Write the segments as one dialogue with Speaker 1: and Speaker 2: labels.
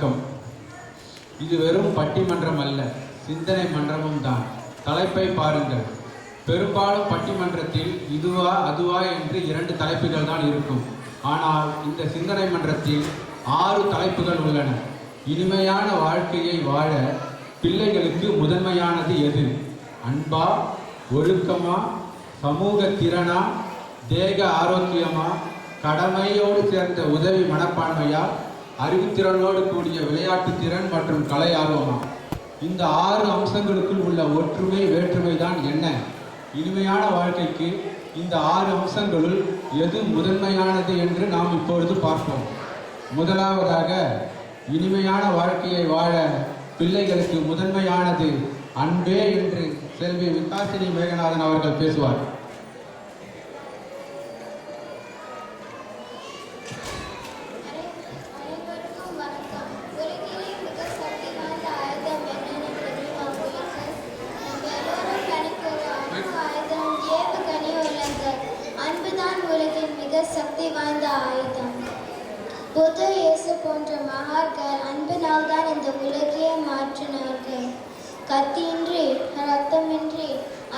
Speaker 1: வணக்கம். இது வெறும் பட்டிமன்றம் அல்ல சிந்தனை மன்றமும் தான். தலைப்பை பாருங்கள். பெரும்பாலும் பட்டிமன்றத்தில் இதுவா அதுவா என்று இரண்டு தலைப்புகள் தான் இருக்கும். ஆனால் இந்த சிந்தனை மன்றத்தில் ஆறு தலைப்புகள் உள்ளன. இனிமையான வாழ்க்கையை வாழ பிள்ளைகளுக்கு முதன்மையானது எது? அன்பா ஒழுக்கமா சமூக திறனா தேக ஆரோக்கியமா கடமையோடு சேர்ந்த உதவி மனப்பான்மையா அறிவுத்திறனோடு கூடிய விளையாட்டு திறன் மற்றும் கலை ஆர்வமா இந்த ஆறு அம்சங்களுக்குள் உள்ள ஒற்றுமை வேற்றுமை தான் என்ன? இனிமையான வாழ்க்கைக்கு இந்த ஆறு அம்சங்களுள் எது முதன்மையானது என்று நாம் இப்பொழுது பார்ப்போம். முதலாவதாக இனிமையான வாழ்க்கையை வாழ பிள்ளைகளுக்கு முதன்மையானது அன்பே என்று செல்வி விகாசினி மேகநாதன் அவர்கள் பேசுவார்
Speaker 2: அனைவருக்கும் வணக்கம் உலகிலே மிக சக்தி வாய்ந்த ஆயுதம் என்னன்னு தெரியுமா உங்களுக்கு நம்ம எல்லோரும் கணிக்கிற அணு ஆயுதம் ஏவுகணை உள்ளது அன்புதான் உலகின் மிக சக்தி வாய்ந்த ஆயுதம். புத்த இயேசு போன்ற மகார்கள் அன்பினால் தான் இந்த உலகையே மாற்றினார்கள். கத்தியின்றி ரத்தமின்றி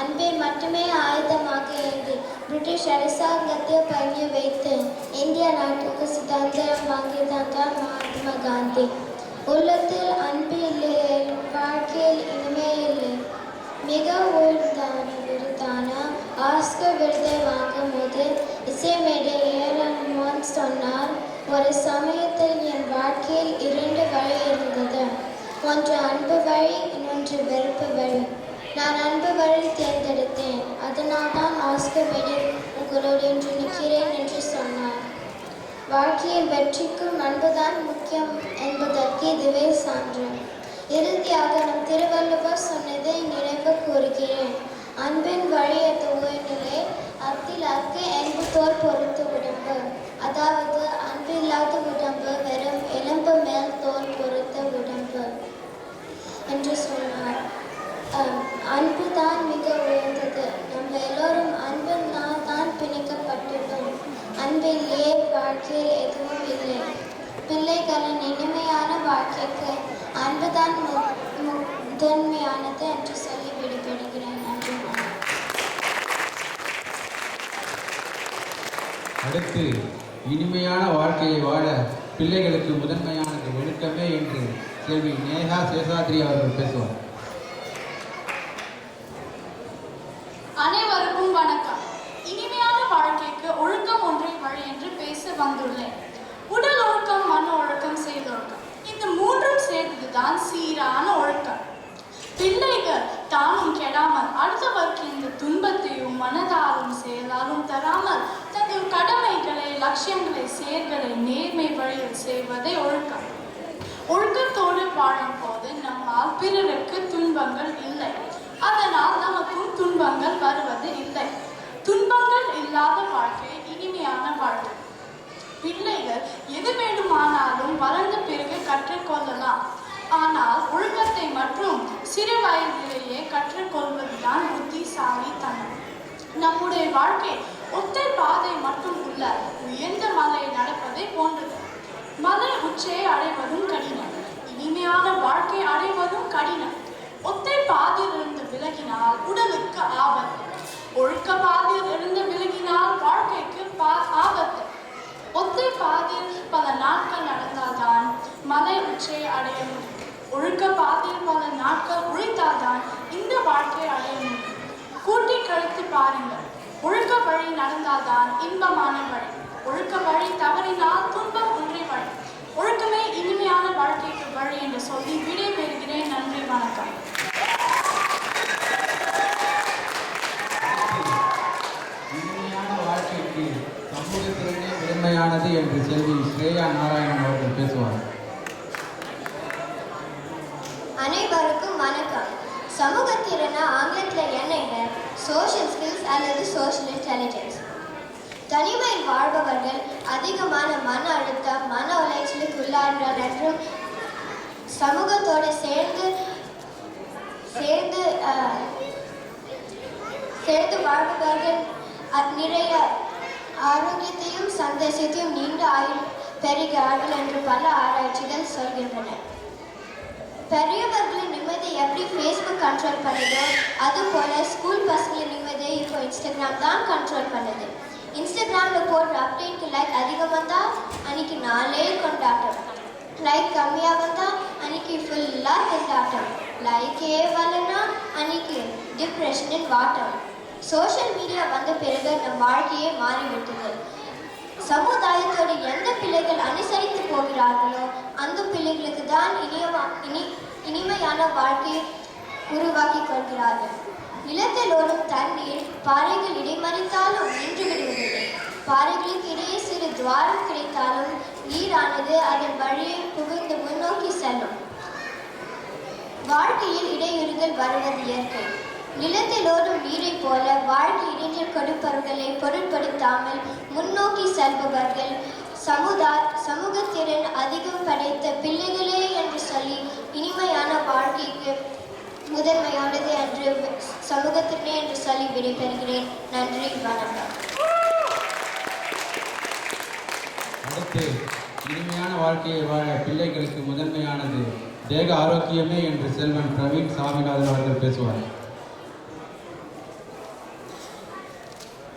Speaker 2: அன்பை மட்டுமே ஆயுதமாக ஏந்தி பிரிட்டிஷ் அரசாங்கத்தை பணிய வைத்து இந்திய நாட்டுக்கு சுதந்திரம் வாங்கியதாங்க மகாத்மா காந்தி. உள்ளத்தில் அன்பு இல்லை வாழ்க்கையில் இனிமே இல்லை. மிக உயர்ந்தான விருதான ஆஸ்கர் விருதை வாங்கும் போது இசைமேடை ஏரன் சொன்னார் ஒரு சமயத்தில் என் வாழ்க்கையில் இரண்டு வழி இருந்தது. ஒன்று அன்பு வழி இன்னொன்று வெறுப்பு வழி. நான் அன்பு வழி தேர்ந்தெடுத்தேன். அதனால் தான் ஆஸ்கர் மேடை உங்களோடு இன்று நிற்கிறேன் என்று சொன்னார். வாழ்க்கையின் வெற்றிக்கும் அன்புதான் முக்கியம் என்பதற்கு இதுவே சான்று. இறுதியாக நம் திருவள்ளுவர் சொன்னதை நினைவு கூறுகிறேன். அன்பின் வழியது உயர்நிலை அத்தில் அக்கு என்பு தோல் பொறுத்து உடம்பு அதாவது அன்பில்லாத உடம்பு வெறும் எலும்பு மேல் தோல் பொறுத்த உடம்பு என்று சொன்னார் அஹ், அன்பு தான் மிக உயர்ந்தது நம்ம எல்லோரும் அன்பினால் தான் பிணைக்கப்பட்டுள்ளோம் அன்பில்லையே வாழ்க்கையில் எதுவும் இல்லை பிள்ளைகளின் இனிமையான வாழ்க்கைக்கு அன்புதான் மு- மு- முதன்மையானது என்று சொல்லி விடுபடுகிறேன் நன்றி வணக்கம்.
Speaker 1: அடுத்து இனிமையான வாழ்க்கையை வாழ பிள்ளைகளுக்கு முதன்மையானது ஒழுக்கமே என்று செல்வி நேஹா சேஷாத்ரி அவர்கள் பேசுவார்.
Speaker 3: அனைவருக்கும் வணக்கம். இனிமையான வாழ்க்கைக்கு ஒழுக்கம் ஒன்றை வழி என்று பேச வந்துள்ளேன். உடல் ஒழுக்கம் மன ஒழுக்கம் செயலொழுக்கம் இந்த மூன்றும் சேர்ந்ததுதான் சீரான ஒழுக்கம். பிள்ளைகள் தானும் கெடாமல் அடுத்தவருக்கு இந்த துன்பத்தையும் மனதாலும் செயலாலும் தராமல் கடமைகளை லட்சியங்களை செயல்களை நேர்மை வழியில் செய்வதே ஒழுக்கம். ஒழுக்கத்தோடு வாழும் போது நம்மால் பிறருக்கு துன்பங்கள் இல்லை. அதனால் நமக்கும் துன்பங்கள் வருவது இல்லை. துன்பங்கள் இல்லாத வாழ்க்கை இனிமையான வாழ்க்கை பிள்ளைகள் எது வேண்டுமானாலும் வளர்ந்த பிறகு கற்றுக்கொள்ளலாம். ஆனால் ஒழுக்கத்தை மற்றும் சிறு வயதிலேயே கற்றுக்கொள்வதுதான் புத்திசாலித்தனம். நம்முடைய வாழ்க்கை ஒற்றை பாதை மட்டும் உள்ள உயர்ந்த மலை நடப்பதை போன்றது. மலை உச்சியை அடைவதும் கடினம். இனிமையான வாழ்க்கை அடைவதும் கடினம். ஒத்தை பாதையிலிருந்து விலகினால் உடலுக்கு ஆபத்து. ஒழுக்க பாதையில் இருந்து விலகினால் வாழ்க்கைக்கு பா- ஆபத்து. ஒத்தை பாதையில் பல நாட்கள் நடந்தால்தான் மலை உச்சியை அடைய முடியும். ஒழுக்க பாதையில் பல நாட்கள் உழைத்தால்தான் இந்த வாழ்க்கையை அடைய முடியும். கூட்டி கழித்து பாருங்கள். ஒழுக்க வழி நடந்தால்தான் இன்பமான வழி. ஒழுக்க வழி தவறினால் துன்பம் ஒன்றே வழி. ஒழுக்கமே இனிமையான வாழ்க்கைக்கு வழி என்று சொல்லி விடை பெறுகிறேன் நன்றி வணக்கம்.
Speaker 1: இனிமையான வாழ்க்கைக்கு சமூக திறனே முதன்மையானது என்று செல்வி ஸ்ரேயா நாராயணன் அவர்கள் பேசுவார்.
Speaker 2: அனைவருக்கும் வணக்கம். சமூகத்திறன ஆங்கிலத்தில் என்னங்க சோஷியல் ஸ்கில்ஸ் அல்லது சோஷியல் இன்டெலிஜென்ஸ் தனிமையில் வாழ்பவர்கள் அதிகமான மன அழுத்தம் மன உளைச்சலுக்கு உள்ளார்கள் என்றும் சமூகத்தோடு சேர்ந்து சேர்ந்து சேர்ந்து வாழ்பவர்கள் நிறைய ஆரோக்கியத்தையும் சந்தோஷத்தையும் நீண்ட ஆயுள்
Speaker 4: பெறுகிறார்கள் என்று பல ஆராய்ச்சிகள் சொல்கின்றன. பெரியவர்கள் எப்படி ஃபேஸ்புக் கண்ட்ரோல் பண்ணுதோ அதுபோல ஸ்கூல் பசங்களின் நிம்மதியை இப்போ இன்ஸ்டாகிராம் தான் கண்ட்ரோல் பண்ணுது. இன்ஸ்டாகிராமில் போடுற அப்டேட்க்கு லைக் அதிகம் வந்தால் அன்னைக்கு நாளே கொண்டாட்டம். லைக் கம்மியாக வந்தால் அன்னைக்கு ஃபுல்லாக திண்டாட்டம் லைக்கே வரலன்னா அன்னைக்கு டிப்ரெஷனின் வாட்டம் சோஷியல் மீடியா வந்த பிறகு நம் வாழ்க்கையே மாறிவிட்டது. சமுதாயத்தோடு எந்த பிள்ளைகள் அனுசரித்து போகிறார்களோ அந்த பிள்ளைகளுக்கு தான் இனியவா இனி இனிமையான வாழ்க்கையை உருவாக்கி கொள்கிறார்கள். நிலத்தில் ஓடும் தண்ணீர் பாறைகள் இடைமறித்தாலும் நின்று விடுவதில்லை பாறைகளுக்கு இடையே சிறு துவாரம் கிடைத்தாலும் நீரானது அதன் வழியை புகுந்து முன்னோக்கி செல்லும். வாழ்க்கையில் இடையூறுகள் வருவது இயற்கை. நிலத்தில் ஓடும் நீரைப் போல வாழ்க்கை இடைஞ்சல் கொடுப்பவர்களை பொருட்படுத்தாமல் முன்னோக்கி செல்பவர்கள் சமுதாய சமூகத்திறன் அதிகம் படைத்த பிள்ளைகளே என்று சொல்லி இனிமையான வாழ்க்கைக்கு முதன்மையானது என்று சமூகத்தினே என்று சொல்லி விடைபெறுகிறேன் நன்றி வணக்கம்.
Speaker 1: அடுத்து இனிமையான வாழ்க்கையை வாழ பிள்ளைகளுக்கு முதன்மையானது தேக ஆரோக்கியமே என்று செல்வன் பிரவீன் சாமிநாதன் அவர்கள் பேசுவார்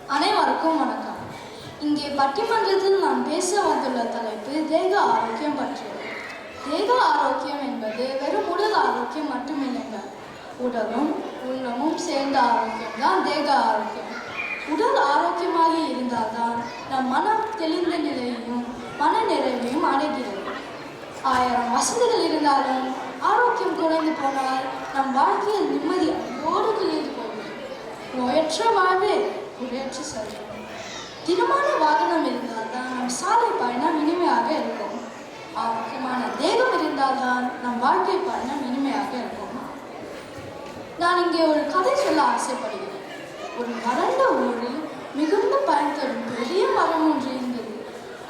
Speaker 5: அனைவருக்கும் வணக்கம் இங்கே பட்டிமன்றத்தில் நான் பேச வந்துள்ள தலைப்பு தேக ஆரோக்கியம் பற்றியது தேக ஆரோக்கியம் என்பது வெறும் உடல் ஆரோக்கியம் மட்டுமில்லைங்க உடலும் உள்ளமும் சேர்ந்த ஆரோக்கியம் தான் தேக ஆரோக்கியம். உடல் ஆரோக்கியமாக இருந்தால்தான் நம் மனம் தெளிந்த நிலையையும் மன நிறைவையும் அடைகிறது. ஆயிரம் வசதிகள் இருந்தாலும் ஆரோக்கியம் குறைந்து போனால் நம் வாழ்க்கையில் நிம்மதி அன்போடு கிழிந்து போகும். நோயற்ற வாழ்வே குறையற்ற செல்வம் தினமான வாகனம் இருந்தால்தான் நம் சாலை பயணம் இனிமையாக இருக்கும். ஆரோக்கியமான தேகம் இருந்தால்தான் நம் வாழ்க்கை பயணம் இனிமையாக இருக்கும். நான் இங்கே ஒரு கதை சொல்ல ஆசைப்படுகிறேன். ஒரு வறண்ட ஊரில் மிகுந்த பயன் தரும் பெரிய மரம் ஒன்று இருந்தது.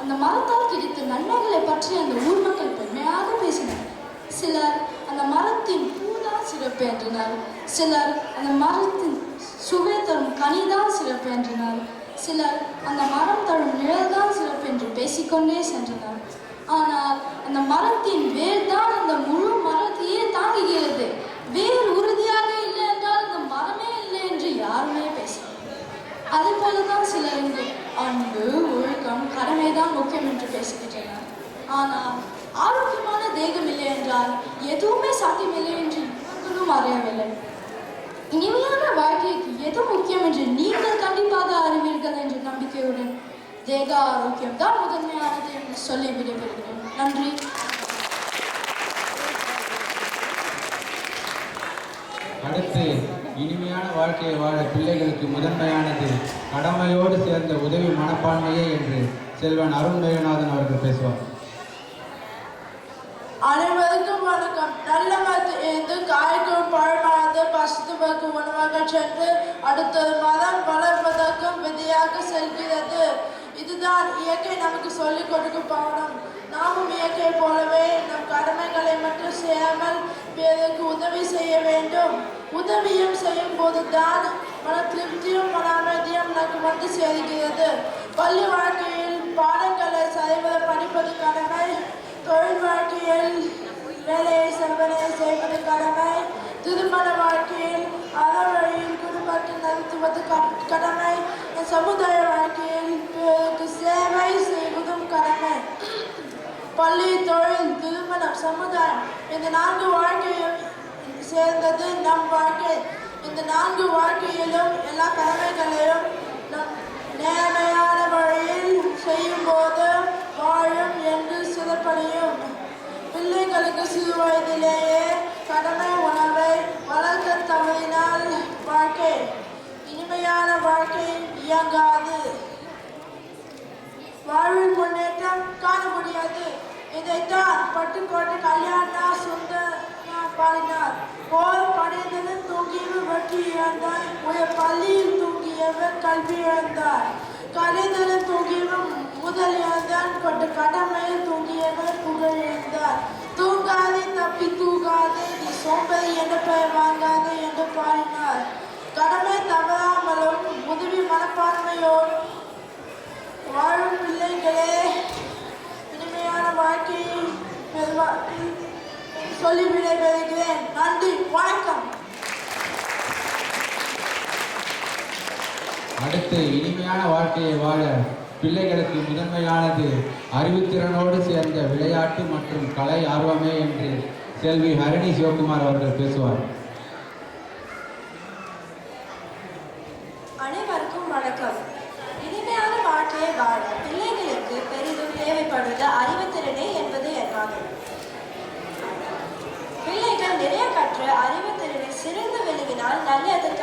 Speaker 5: அந்த மரத்தால் கிடைத்த நன்மைகளை பற்றி அந்த ஊர் மக்கள் பெருமையாக பேசினர். சிலர் அந்த மரத்தின் பூதான் சிறப்பு என்றனர் சிலர் அந்த மரத்தின் சுவை தரும் கனிதான் சிறப்பு என்றனர் சிலர் அந்த மரம் தரும் நிழல்தான் சிறப்பு என்று பேசிக்கொண்டே சென்றனர். ஆனால் அந்த மரத்தின் வேர் தான் அந்த முழு மரத்தையே தாங்குகிறது. வேர் உறுதி இல்லை என்றால் அந்த மரமே இல்லை என்று யாருமே பேசவில்லை அது போலதான் சிலர் இந்த அன்பு ஒழுக்கம் கடமை தான் முக்கியம் என்று பேசுகின்றனர் ஆனால் ஆரோக்கியமான தேகம் இல்லை என்றால் எதுவுமே சாத்தியமில்லை என்று இவர்களும் அறியவில்லை. இனிமையான வாழ்க்கைக்கு எது முக்கியம் என்று நீங்கள் கண்டிப்பாக அறிவீர்கள் என்ற நம்பிக்கையுடன் தேக ஆரோக்கியம் தான் முதன்மையானது என்று சொல்லி விடைபெறுகிறேன். நன்றி.
Speaker 1: அடுத்து இனிமையான வாழ்க்கையை வாழ பிள்ளைகளுக்கு முதன்மையானது கடமையோடு சேர்ந்த உதவி மனப்பான்மையே என்று செல்வன் அருண் மேகநாதன் அவர்கள் பேசுவார்.
Speaker 6: அனைவருக்கும் வணக்கம். நல்ல மரத்து இருந்து காய்க்கும் பழமானது பசுத்துவக்கு உணவாக சென்று அடுத்தது மதம் வளர்வதற்கும் விதையாக செல்கிறது. இதுதான் இயற்கை நமக்கு சொல்லிக் கொடுக்கும் பாடம். நாமும் இயற்கை போலவே நம் கடமைகளை மட்டும் செய்யாமல் பிறருக்கு உதவி செய்ய வேண்டும். உதவியும் செய்யும் போது தான் மன திருப்தியும் மன அமைதியும் நமக்கு வந்து சேர்கிறது. பள்ளி வாழ்க்கையில் பாடங்களை சரிவர படிப்பது கடமை. தொழில் வாழ்க்கையில் வேலையை செல்வனை செய்வது கடமை. திருமண வாழ்க்கையில் அற வழியில் குடும்பத்தை நடத்துவது க- கடமை. சமுதாய வாழ்க்கையில் பிறருக்கு சேவை செய்வதும் கடமை. பள்ளி தொழில் திருமணம் சமுதாயம் இந்த நான்கு வாழ்க்கையில் சேர்ந்தது நம் வாழ்க்கை. இந்த நான்கு வாழ்க்கையிலும் எல்லா கடமைகளையும் நம் நேர்மையான வழியில் செய்யும் போது வாழும் என்று சிறப்படையும் பிள்ளைகளுக்கு சிறு வயதிலேயே கடமை உணவை வளர்க்க தவறினால் வாழ்க்கை இனிமையான வாழ்க்கை இயங்காது. வாழ்வில் முன்னேற்றம் காண முடியாது. பாடினார். போர் படையதிலும் தூக்கியவர் வெற்றி இழந்தார். உயர் பள்ளியில் தூங்கியவர் கல்வி இழந்தார். கலைதலில் தூங்கியவர் முதல் இழந்தார். கொண்ட கடமையில் தூங்கியவர் புகழ் இழந்தார். தூங்காதே தப்பி தூங்காதே. நீ சோம்பதை என்ற பெயர் வாங்காதே என்று பாடினார். கடமை தவறாமலும் உதவி மனப்பான்மையோடும் வாழும் பிள்ளைகளே இனிமையான வாழ்க்கையை பெறுவார்கள். சொல்லி விடைபெறுகிறேன் நன்றி வணக்கம்.
Speaker 1: அடுத்து இனிமையான வாழ்க்கையை வாழ பிள்ளைகளுக்கு முதன்மையானது அறிவுத்திறனோடு சேர்ந்த விளையாட்டு மற்றும் கலை ஆர்வமே என்று செல்வி ஹரிணி சிவகுமார் அவர்கள் பேசுவார்
Speaker 7: அனைவருக்கும் வணக்கம் இனிமையான வாழ்க்கையை வாழ பிள்ளைகளுக்கு பெரிதும் தேவைப்படுவது அறிவுத்திறனே என்பது என் வாதம் பிள்ளைகள் நிறைய கற்று அறிவுத்திறனை சிறந்து விளங்கினால்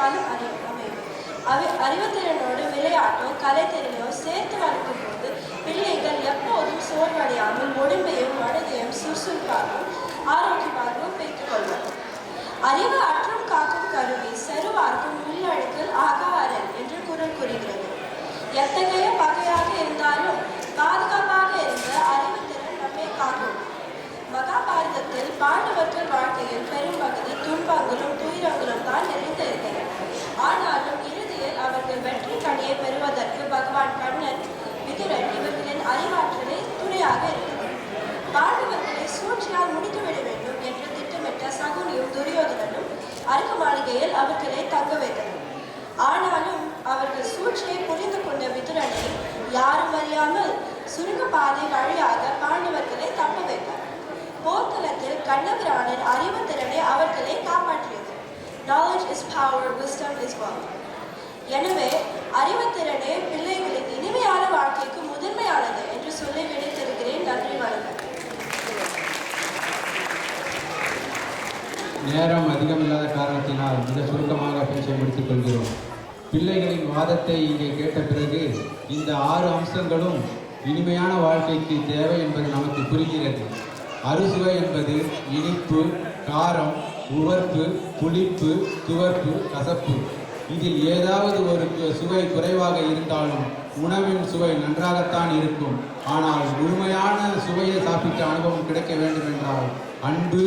Speaker 7: நல்ல அமையும் அவை அறிவுத்திறனோடு விளையாட்டோ கலைத்திறனையோ சேர்த்து வளர்க்கும் போது பிள்ளைகள் எப்போதும் சோர்வடையாமல் உடம்பையும் மனதையும் சுறுசுறுப்பாகவும் ஆரோக்கியமாகவும் வைத்துக் கொள்வார் அறிவு அற்றம் காக்கும் கருவி செருவார்க்கும் உள்ளழுக்கில் ஆகாரன் என்று குரல் கூறுகிறது. எத்தகைய பகையாக இருந்தாலும் பாதுகாப்பாக இருந்த அறிவுத்திறன் நம்மை காக்கும். மகாபாரதத்தில் பாண்டவர்கள் வாழ்க்கையில் பெரும்பகுதி துன்பங்களும் துயரங்களும் தான் நிறைந்திருந்தன. ஆனாலும் இறுதியில் அவர்கள் வெற்றி கனியை பெறுவதற்கு பகவான் கண்ணன் விதுரன் இவர்களின் அறிவாற்றலை துணையாக இருந்தனர் பாண்டவர்களை சூழ்ச்சியால் முடித்துவிட வேண்டும் என்று திட்டமிட்ட சகுனியும் துரியோதனனும் அரக்கு மாளிகையில் அவர்களை தங்க வைத்தனர் ஆனாலும் அவர்கள் சூழ்ச்சியை புரிந்து கொண்ட விதுரனை யாரும் அறியாமல் சுருங்கப்பாதை வழியாக பாண்டவர்களை தப்ப வைத்தார் போர்க்களத்தில் கண்ணபிரானின் அறிவு திறனை அவர்களை காப்பாற்றியது knowledge is power wisdom is wealth எனவே அறிவுத்திறனே பிள்ளைகளின் இனிமையான வாழ்க்கைக்கு முதன்மையானது என்று சொல்லி விடைத்திருக்கிறேன் நன்றி வணக்கம்
Speaker 1: நேரம் அதிகம் இல்லாத காரணத்தினால் மிக சுருக்கமாக பேச்சை முடித்துக் கொள்கிறோம். பிள்ளைகளின் வாதத்தை இங்கே கேட்ட பிறகு இந்த ஆறு அம்சங்களும் இனிமையான வாழ்க்கைக்கு தேவை என்பது நமக்கு புரிகிறது. அறுசுவை என்பது இனிப்பு காரம் உவர்ப்பு புளிப்பு துவர்ப்பு கசப்பு. இதில் ஏதாவது ஒரு சுவை குறைவாக இருந்தாலும் உணவின் சுவை நன்றாகத்தான் இருக்கும். ஆனால் முழுமையான சுவையை சாப்பிட்ட அனுபவம் கிடைக்க வேண்டும் என்றால் அன்பு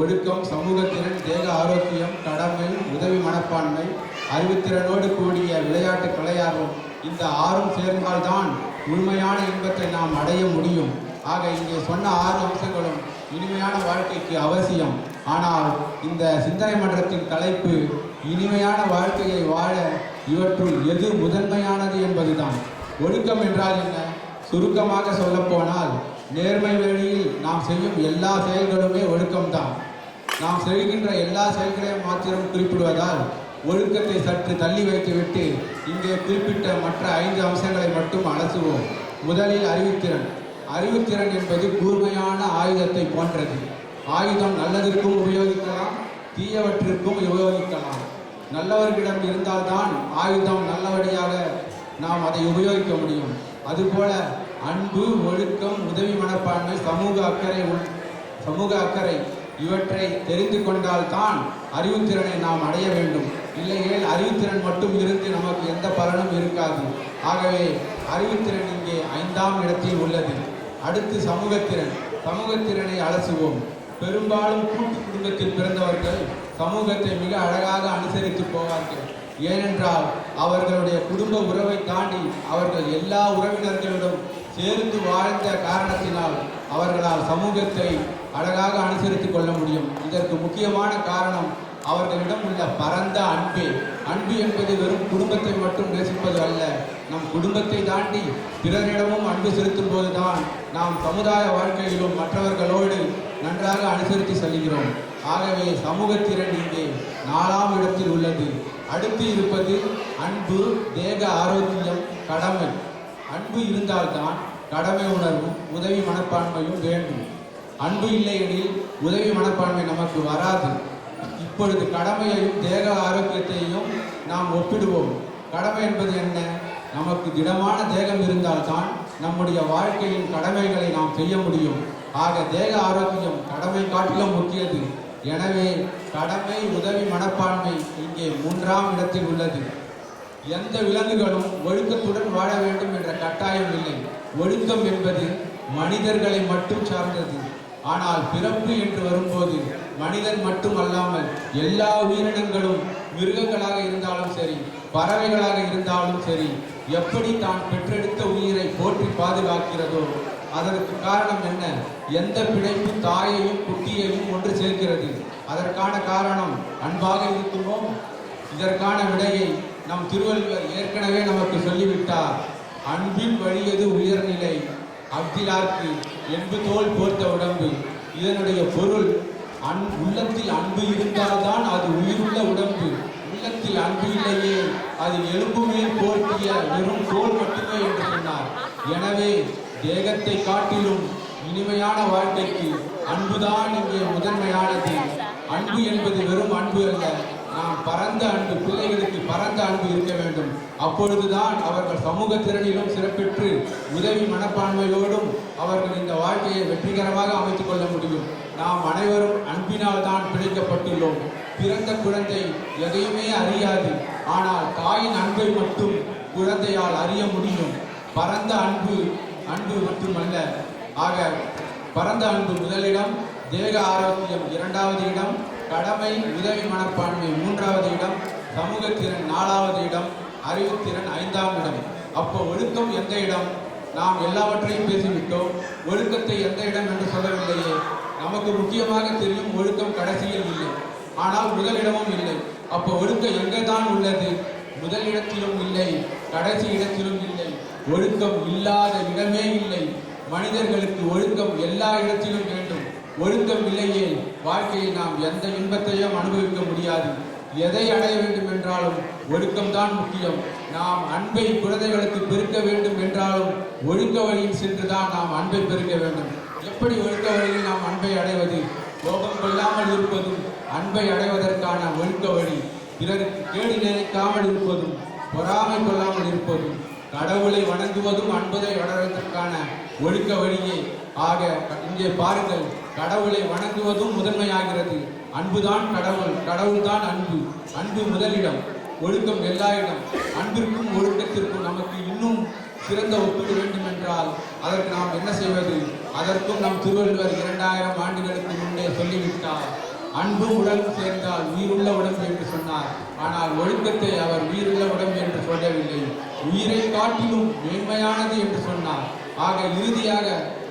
Speaker 1: ஒழுக்கம் சமூகத்திறன் தேக ஆரோக்கியம் கடமை உதவி மனப்பான்மை அறிவுத்திறனோடு கூடிய விளையாட்டு கலையார்வம் இந்த ஆறும் சேர்ந்தால்தான் முழுமையான இன்பத்தை நாம் அடைய முடியும். ஆக இங்கே சொன்ன ஆறு அம்சங்களும் இனிமையான வாழ்க்கைக்கு அவசியம். ஆனால் இந்த சிந்தனை மன்றத்தின் தலைப்பு இனிமையான வாழ்க்கையை வாழ இவற்றுள் எது முதன்மையானது என்பதுதான். ஒழுக்கம் என்றால் என்ன? சுருக்கமாக சொல்லப்போனால் நேர்மை வழியில் நாம் செய்யும் எல்லா செயல்களுமே ஒழுக்கம்தான். நாம் செய்கின்ற எல்லா செயல்களையும் மாத்திரம் குறிப்பிடுவதால் ஒழுக்கத்தை சற்று தள்ளி வைத்துவிட்டு இங்கே குறிப்பிட்ட மற்ற ஐந்து அம்சங்களை மட்டும் அலசுவோம். முதலில் அறிவுத்திறன். அறிவுத்திறன் என்பது கூர்மையான ஆயுதத்தை போன்றது. ஆயுதம் நல்லதற்கும் உபயோகிக்கலாம் தீயவற்றிற்கும் உபயோகிக்கலாம். நல்லவர்களிடம் இருந்தால்தான் ஆயுதம் நல்லபடியாக நாம் அதை உபயோகிக்க முடியும். அதுபோல அன்பு ஒழுக்கம் உதவி மனப்பான்மை சமூக அக்கறை சமூக அக்கறை இவற்றை தெரிந்து கொண்டால்தான் அறிவுத்திறனை நாம் அடைய வேண்டும். இல்லையேல் அறிவுத்திறன் மட்டும் இருந்து நமக்கு எந்த பலனும் இருக்காது. ஆகவே அறிவுத்திறன் இங்கே ஐந்தாம் இடத்தில் உள்ளது. அடுத்து சமூகத்திறன். சமூகத்திறனை அலசுவோம். பெரும்பாலும் கூட்டு குடும்பத்தில் பிறந்தவர்கள் சமூகத்தை மிக அழகாக அனுசரித்து போவார்கள். ஏனென்றால் அவர்களுடைய குடும்ப உறவை தாண்டி அவர்கள் எல்லா உறவினர்களிடம் சேர்ந்து வாழ்ந்த காரணத்தினால் அவர்களால் சமூகத்தை அழகாக அனுசரித்துக் கொள்ள முடியும். இதற்கு முக்கியமான காரணம் அவர்களிடம் உள்ள பரந்த அன்பே. அன்பு என்பது வெறும் குடும்பத்தை மட்டும் நேசிப்பது அல்ல. நம் குடும்பத்தை தாண்டி பிறரிடமும் அன்பு செலுத்தும் போதுதான் நாம் சமுதாய வாழ்க்கையிலும் மற்றவர்களோடு நன்றாக அனுசரித்து செல்கிறோம். ஆகவே சமூகத்திறன் இங்கே நாலாம் இடத்தில் உள்ளது. அடுத்து இருப்பது அன்பு தேக ஆரோக்கியம் கடமை. அன்பு இருந்தால்தான் கடமை உணர்வும் உதவி மனப்பான்மையும் வேண்டும். அன்பு இல்லையெனில் உதவி மனப்பான்மை நமக்கு வராது. இப்பொழுது கடமையையும் தேக ஆரோக்கியத்தையும் நாம் ஒப்பிடுவோம். கடமை என்பது என்ன? நமக்கு திடமான தேகம் இருந்தால்தான் நம்முடைய வாழ்க்கையின் கடமைகளை நாம் செய்ய முடியும். ஆக தேக ஆரோக்கியம் கடமை காட்டிலும் முக்கியது. எனவே கடமை உதவி மனப்பான்மை இங்கே மூன்றாம் இடத்தில் உள்ளது. எந்த விலங்குகளும் ஒழுக்கத்துடன் வாழ வேண்டும் என்ற கட்டாயம் இல்லை. ஒழுக்கம் என்பது மனிதர்களை மட்டும் சார்ந்தது. ஆனால் பிறப்பு என்று வரும்போது மனிதன் மட்டுமல்லாமல் எல்லா உயிரினங்களும் மிருகங்களாக இருந்தாலும் சரி பறவைகளாக இருந்தாலும் சரி எப்படி தான் பெற்றெடுத்த உயிரை போற்றி பாதுகாக்கிறதோ அதற்கு காரணம் என்ன? எந்த பிணைப்பு தாயையும் குட்டியையும் ஒன்று சேர்க்கிறது. அதற்கான காரணம் அன்பாக இருக்கிறோம் இதற்கான விடையை நம் திருவள்ளுவர் ஏற்கனவே நமக்கு சொல்லிவிட்டார். அன்பின் வழியது உயர்நிலை? அப்திலார்க்கு என்பு தோல் போர்த்த உடம்பு. இதனுடைய பொருள் அன் உள்ளத்தில் அன்பு இருந்தால்தான் அது உயிருள்ள உடம்பு. உள்ளத்தில் அன்பு இல்லையே அது எலும்புமே போர்த்திய வெறும் தோல் மட்டுமே என்று சொன்னார். எனவே தேகத்தை காட்டிலும் இனிமையான வாழ்க்கைக்கு அன்புதான் இங்கே முதன்மையானது. அன்பு என்பது வெறும் அன்பு அல்ல. நாம் பரந்த அன்பு பிள்ளைகளுக்கு பரந்த அன்பு இருக்க வேண்டும். அப்பொழுதுதான் அவர்கள் சமூக திறனிலும் சிறப்பெற்று உதவி மனப்பான்மையோடும் அவர்கள் இந்த வாழ்க்கையை வெற்றிகரமாக அமைத்துக் கொள்ள முடியும். நாம் அனைவரும் அன்பினால் தான் பிழைக்கப்பட்டுள்ளோம். பிறந்த குழந்தை எதையுமே அறியாது. ஆனால் தாயின் அன்பை மட்டும் குழந்தையால் அறிய முடியும். பரந்த அன்பு அன்பு மட்டுமல்ல ஆக பரந்த அன்பு முதலிடம் தேக ஆரோக்கியம் இரண்டாவது இடம் கடமை உதவி மனப்பான்மை மூன்றாவது இடம் சமூகத்திறன் நாலாவது இடம் அறிவுத்திறன் ஐந்தாம் இடம். அப்போ ஒழுக்கம் எந்த இடம்? நாம் எல்லாவற்றையும் பேசிவிட்டோம். ஒழுக்கத்தை எந்த இடம் என்று சொல்லவில்லையே. நமக்கு முக்கியமாக தெரியும் ஒழுக்கம் கடைசியில் இல்லை. ஆனால் முதலிடமும் இல்லை. அப்போ ஒழுக்கம் எங்கே தான் உள்ளது? முதலிடத்திலும் இல்லை கடைசி இடத்திலும் இல்லை. ஒழுக்கம் இல்லாத இடமே இல்லை. மனிதர்களுக்கு ஒழுக்கம் எல்லா இடத்திலும் வேண்டும். ஒழுக்கம் இல்லையே வாழ்க்கையில் நாம் எந்த இன்பத்தையும் அனுபவிக்க முடியாது. எதை அடைய வேண்டும் என்றாலும் ஒழுக்கம்தான் முக்கியம். நாம் அன்பை குழந்தைகளுக்கு பெருக்க வேண்டும் என்றாலும் ஒழுக்க வழியில் சென்றுதான் நாம் அன்பை பெருக்க வேண்டும். எப்படி ஒழுக்க வழியில் நாம் அன்பை அடைவது? கோபம் கொள்ளாமல் இருப்பதும் அன்பை அடைவதற்கான ஒழுக்க வழி பிறருக்கு கேடு நினைக்காமல் இருப்பதும் பொறாமை கொள்ளாமல் இருப்பதும் கடவுளை வணங்குவதும் அன்பதை வளர்வதற்கான ஒழுக்க வழியே. ஆக இங்கே பாருங்கள் கடவுளை வணங்குவதும் முதன்மையாகிறது. அன்புதான் கடவுள் கடவுள்தான் அன்பு. அன்பு முதலிடம் ஒழுக்கம் எல்லா இடம். அன்பிற்கும் ஒழுக்கத்திற்கும் நமக்கு இன்னும் சிறந்த ஒப்பீடு வேண்டும் என்றால் அதற்கு நாம் என்ன செய்வது? அதற்கும் நம் திருவள்ளுவர் இரண்டாயிரம் ஆண்டுகளுக்கு முன்னே சொல்லிவிட்டார். அன்பும் உடலும் சேர்ந்தால் உயிருள்ள உடம்பு என்று சொன்னார். ஆனால் ஒழுக்கத்தை அவர் உயிருள்ள உடம்பு என்று சொல்லவில்லை. உயிரை காட்டிலும் மேன்மையானது என்று சொன்னார். ஆக இறுதியாக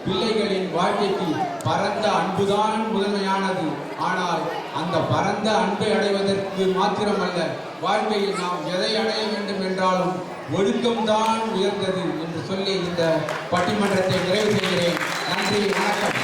Speaker 1: பிள்ளைகளின் வாழ்க்கைக்கு பரந்த அன்புதான் முதன்மையானது. ஆனால் அந்த பரந்த அன்பை அடைவதற்கு மாத்திரமல்ல வாழ்க்கையில் நாம் எதை அடைய வேண்டும் என்றாலும் ஒழுக்கம்தான் உயர்ந்தது என்று சொல்லி இந்த பட்டிமன்றத்தை நிறைவு செய்கிறேன். நன்றி வணக்கம்.